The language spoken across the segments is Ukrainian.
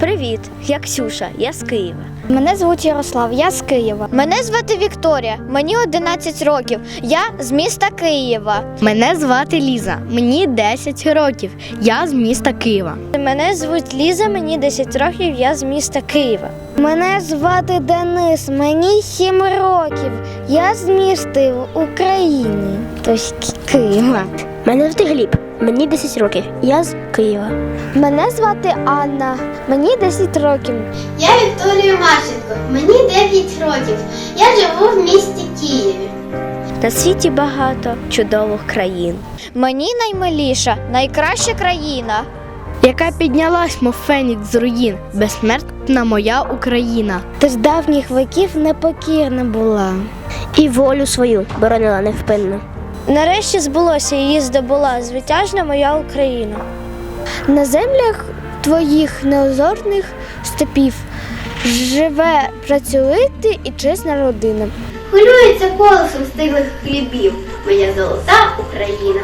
Привіт, я Ксюша, я з Києва. Мене звуть Ярослав, я з Києва. Мене звати Вікторія, мені 11 років. Я з міста Києва. Мене звати Ліза, мені 10 років. Я з міста Києва. Мене звуть Ліза, мені 10 років, я з міста Києва. Мене звати Денис, мені 7 років. Я з міста України, тобто Києва. Мене звати Гліб, мені 10 років, я з Києва. Мене звати Анна, мені 10 років. Я Вікторія Марченко, мені 9 років. Я живу в місті Києві. На світі багато чудових країн. Мені наймиліша, найкраща країна. Яка піднялась, мов фенікс з руїн, безсмертна моя Україна. Ти з давніх веків непокірна була. І волю свою боронила невпинно. Нарешті збулося її здобула звитяжна моя Україна. На землях твоїх неозорних степів живе працювати і чесна родина. Хвилюється колесом стиглих хлібів. Моя золота Україна.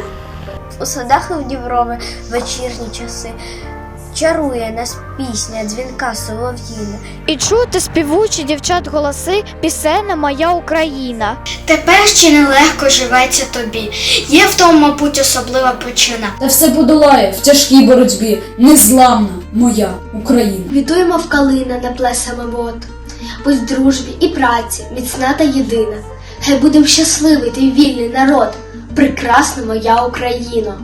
У садах і в Дніврове вечірні часи чарує нас пісня, дзвінка солов'їна. І чути співучі дівчат голоси, пісенна моя Україна. Тепер ще нелегко живеться тобі. Є в тому, мабуть, особлива причина. Та все подолає в тяжкій боротьбі, незламна моя Україна. Відуємо в калина на плесами вод. Будь в дружбі і праці, міцна та єдина. Хай будем щасливий ти вільний народ, прекрасна моя Україна.